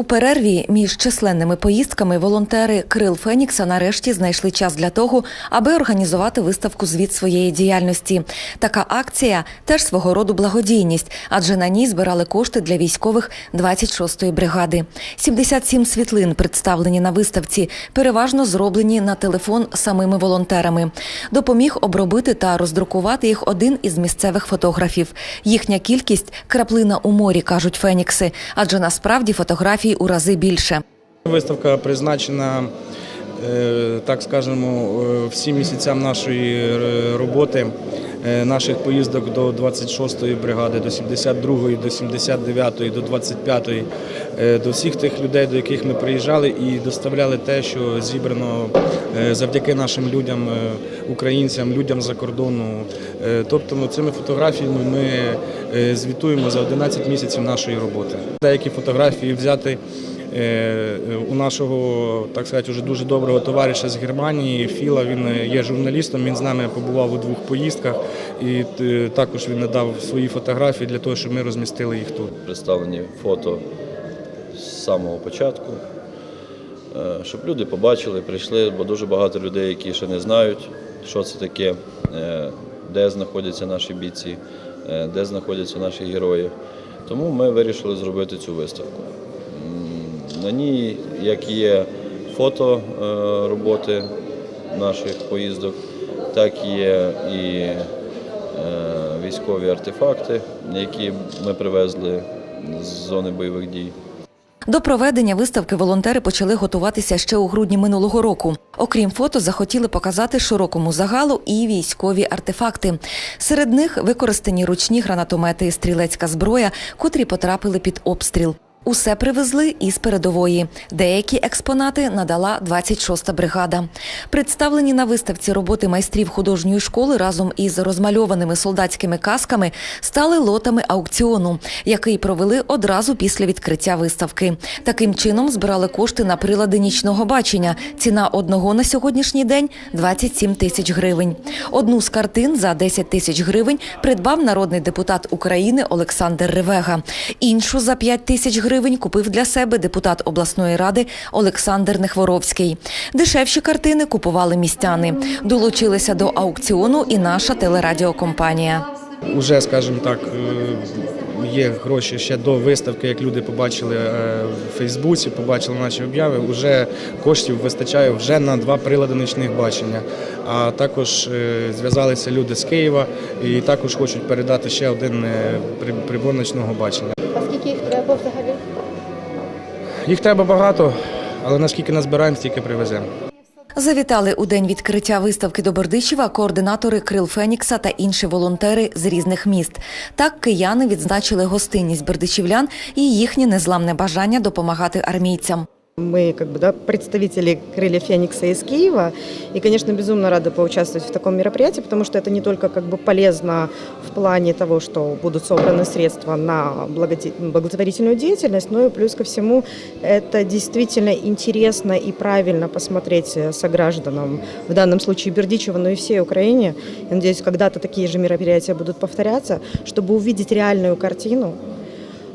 У перерві між численними поїздками волонтери Крил Фенікса нарешті знайшли час для того, аби організувати виставку звіт своєї діяльності. Така акція теж свого роду благодійність, адже на ній збирали кошти для військових 26-ї бригади. 77 світлин представлені на виставці, переважно зроблені на телефон самими волонтерами. Допоміг обробити та роздрукувати їх один із місцевих фотографів. Їхня кількість краплина у морі, кажуть Фенікси, адже насправді фотографій у рази більше. Виставка призначена, е, так скажемо, е, всім місяцям нашої е, роботи, наших поїздок до 26-ї бригади, до 72-ї, до 79-ї, до 25-ї, е, до всіх тих людей, до яких ми приїжджали і доставляли те, що зібрано е, завдяки нашим людям, е, українцям, людям за кордону. Е, Тобто ну, цими фотографіями ми е, звітуємо за 11 місяців нашої роботи. Деякі фотографії взяти е, у нашого, так сказати, вже дуже доброго товариша з Германії Філа. Він е, є журналістом. Він з нами побував у двох поїздках, і е, також він надав свої фотографії для того, щоб ми розмістили їх тут. представлені фото з самого початку, е, щоб люди побачили, прийшли, бо дуже багато людей, які ще не знають, що це таке, е, де знаходяться наші бійці, е, де знаходяться наші герої. Тому ми вирішили зробити цю виставку. На ній як є фото роботи наших поїздок, так є і військові артефакти, які ми привезли з зони бойових дій. До проведення виставки волонтери почали готуватися ще у грудні минулого року. Окрім фото, захотіли показати широкому загалу і військові артефакти. Серед них використані ручні гранатомети і стрілецька зброя, котрі потрапили під обстріл. Усе привезли із передової. Деякі експонати надала 26-та бригада. Представлені на виставці роботи майстрів художньої школи разом із розмальованими солдатськими касками стали лотами аукціону, який провели одразу після відкриття виставки. Таким чином збирали кошти на прилади нічного бачення. Ціна одного на сьогоднішній день 27 тисяч гривень. Одну з картин за 10 тисяч гривень придбав народний депутат України Олександр Ревега. Іншу за 5 тисяч гривень купив для себе депутат обласної ради Олександр Нехворовський. Дешевші картини купували містяни. Долучилися до аукціону і наша телерадіокомпанія. Уже, скажімо так, е, є гроші ще до виставки, як люди побачили е, в Фейсбуці, побачили наші обяви. Уже коштів вистачає вже на два прилади нічних бачення. А також е, зв'язалися люди з Києва і також хочуть передати ще один при- прибор нічного бачення. А скільки їх треба взагалі? Їх треба багато, але наскільки назбираємо, стільки привеземо. Завітали у день відкриття виставки до Бердичева координатори Крил Фенікса та інші волонтери з різних міст. Так кияни відзначили гостинність бердичівлян і їхнє незламне бажання допомагати армійцям. Мы как бы, да, представители крылья Феникса из Киева. И, конечно, безумно рады поучаствовать в таком мероприятии, потому что это не только как бы полезно в плане того, что будут собраны средства на благоде- благотворительную деятельность, но и плюс ко всему это действительно интересно и правильно посмотреть э, согражданам, в данном случае Бердичева, но и всей Украине. Я надеюсь, когда-то такие же мероприятия будут повторяться, чтобы увидеть реальную картину,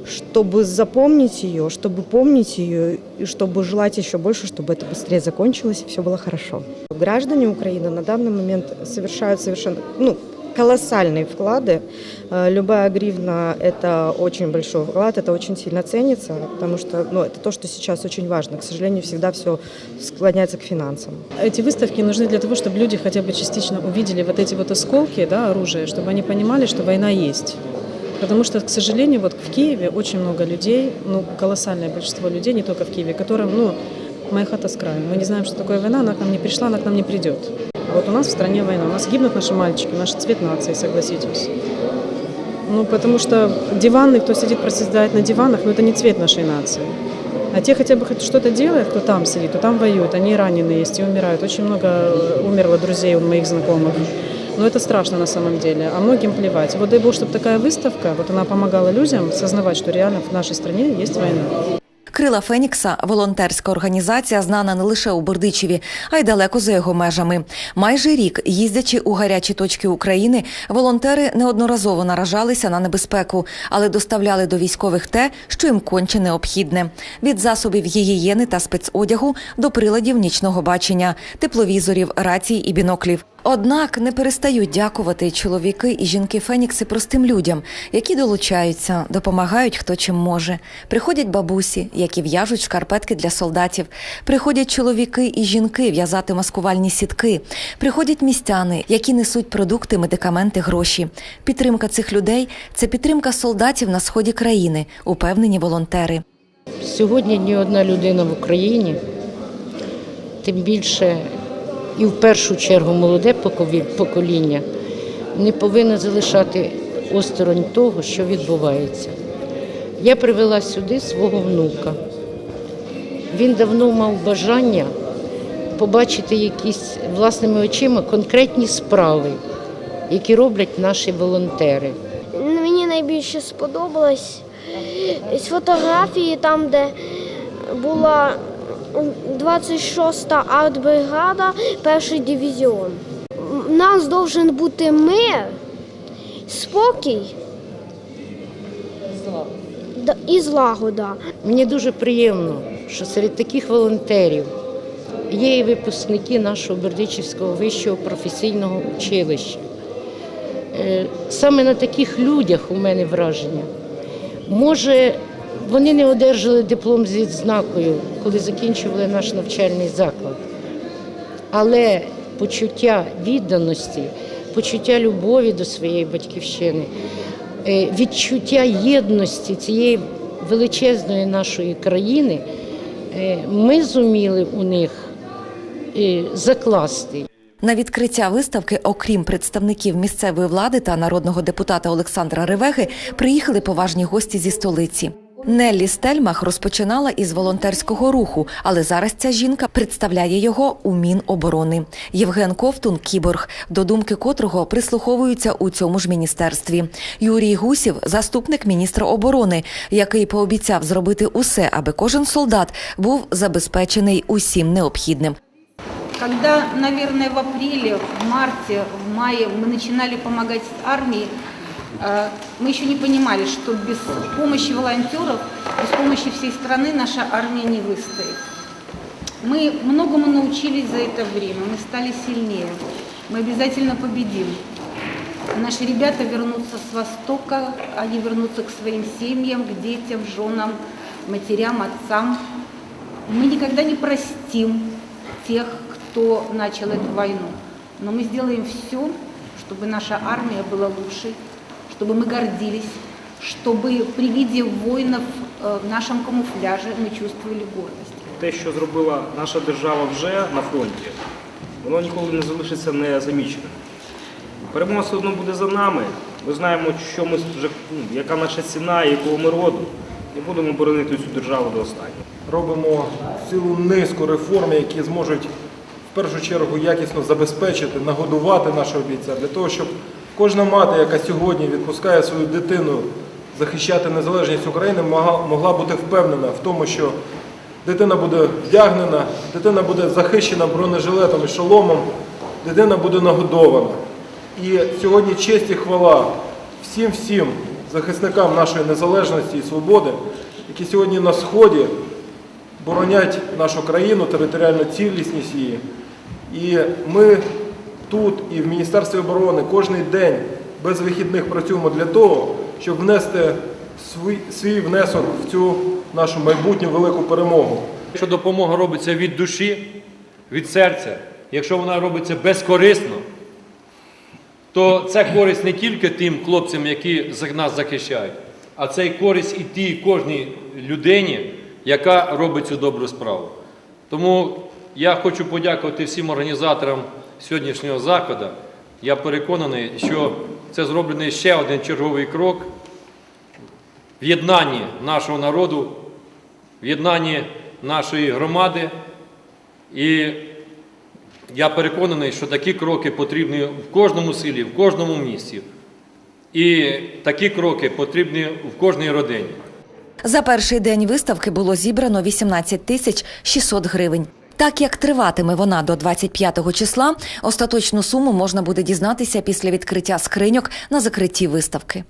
чтобы запомнить ее, чтобы помнить ее, и чтобы желать еще больше, чтобы это быстрее закончилось и все было хорошо. Граждане Украины на данный момент совершают совершенно ну, колоссальные вклады. Э, Любая гривна – это очень большой вклад, это очень сильно ценится, потому что ну, это то, что сейчас очень важно. К сожалению, всегда все склоняется к финансам. Эти выставки нужны для того, чтобы люди хотя бы частично увидели вот эти вот осколки да, оружия, чтобы они понимали, что война есть. Потому что, к сожалению, вот в Киеве очень много людей, ну, колоссальное большинство людей, не только в Киеве, которым, ну, моя хата с краю. Мы не знаем, что такое война, она к нам не пришла, она к нам не придет. Вот у нас в стране война, у нас гибнут наши мальчики, наш цвет нации, согласитесь. Ну, потому что диванный, кто сидит, проседает на диванах, ну, это не цвет нашей нации. А те хотя бы что-то делают, кто там сидит, кто там воюет, они раненые есть и умирают. Очень много э, умерло друзей у моих знакомых. Но это страшно на самом деле, а многим плевать. Вот дай бог, чтобы такая выставка, вот она помогала людям сознавать, что реально в нашей стране есть война. Крила Фенікса волонтерська організація, знана не лише у Бердичеві, а й далеко за його межами. Майже рік, їздячи у гарячі точки України, волонтери неодноразово наражалися на небезпеку, але доставляли до військових те, що їм конче необхідне: від засобів гігієни та спецодягу до приладів нічного бачення, тепловізорів, рацій і біноклів. Однак не перестають дякувати чоловіки і жінки Фенікси простим людям, які долучаються, допомагають хто чим може. Приходять бабусі, які в'яжуть шкарпетки для солдатів. Приходять чоловіки і жінки в'язати маскувальні сітки. Приходять містяни, які несуть продукти, медикаменти, гроші. Підтримка цих людей це підтримка солдатів на сході країни, упевнені волонтери. Сьогодні ні одна людина в Україні, тим більше і в першу чергу молоде покоління, не повинна залишати осторонь того, що відбувається. Я привела сюди свого внука. Він давно мав бажання побачити якісь власними очима конкретні справи, які роблять наші волонтери. Мені найбільше сподобалось фотографії, там, де була 26-та артбригада, перший дивізіон. У нас должен бути мир, спокій і злагода. Мені дуже приємно, що серед таких волонтерів є і випускники нашого Бердичівського вищого професійного училища. Е, Саме на таких людях у мене враження. Може, вони не одержали диплом з відзнакою, коли закінчували наш навчальний заклад. Але почуття відданості, почуття любові до своєї батьківщини, е, відчуття єдності цієї величезної нашої країни е, ми зуміли у них е, закласти. На відкриття виставки, окрім представників місцевої влади та народного депутата Олександра Ревеги, приїхали поважні гості зі столиці. Неллі Стельмах розпочинала із волонтерського руху, але зараз ця жінка представляє його у Міноборони. Євген Ковтун кіборг, до думки котрого прислуховуються у цьому ж міністерстві. Юрій Гусів, заступник міністра оборони, який пообіцяв зробити усе, аби кожен солдат був забезпечений усім необхідним. Когда, наверное, в апреле, в марте, в мае мы начинали помогать армии, мы еще не понимали, что без помощи волонтеров, без помощи всей страны наша армия не выстоит. Мы многому научились за это время, мы стали сильнее, мы обязательно победим. Наши ребята вернутся с Востока, они вернутся к своим семьям, к детям, женам, матерям, отцам. Мы никогда не простим тех, кто начал эту войну. Но мы сделаем все, чтобы наша армия была лучшей, чтобы мы гордились, чтобы при виде воинов э, в нашем камуфляже мы чувствовали гордость. те, що зробила наша держава вже на фронті, воно ніколи не залишиться незаміченим. Перемога все одно буде за нами. Ми знаємо, що ми вже, ну, яка наша ціна, і якого ми роду, і будемо боронити цю державу до останнього. робимо цілу низку реформ, які зможуть в першу чергу якісно забезпечити, нагодувати нашого бійця для того, щоб кожна мати, яка сьогодні відпускає свою дитину захищати незалежність України, могла- бути впевнена в тому, що дитина буде вдягнена, дитина буде захищена бронежилетом і шоломом, дитина буде нагодована. І сьогодні честь і хвала всім всім захисникам нашої незалежності і свободи, які сьогодні на сході боронять нашу країну, територіальну цілісність її. І ми тут і в Міністерстві оборони кожен день без вихідних працюємо для того, щоб внести свій, внесок в цю нашу майбутню велику перемогу. Якщо допомога робиться від душі, від серця, якщо вона робиться безкорисно, то це користь не тільки тим хлопцям, які нас захищають, а це й користь і тій кожній людині, яка робить цю добру справу. Тому я хочу подякувати всім організаторам сьогоднішнього заходу. Я переконаний, що це зроблений ще один черговий крок в єднанні нашого народу, в єднанні нашої громади. І я переконаний, що такі кроки потрібні в кожному селі, в кожному місті. І такі кроки потрібні в кожній родині. За перший день виставки було зібрано 18 тисяч 600 гривень. Так як триватиме вона до 25 числа, остаточну суму можна буде дізнатися після відкриття скриньок на закритті виставки.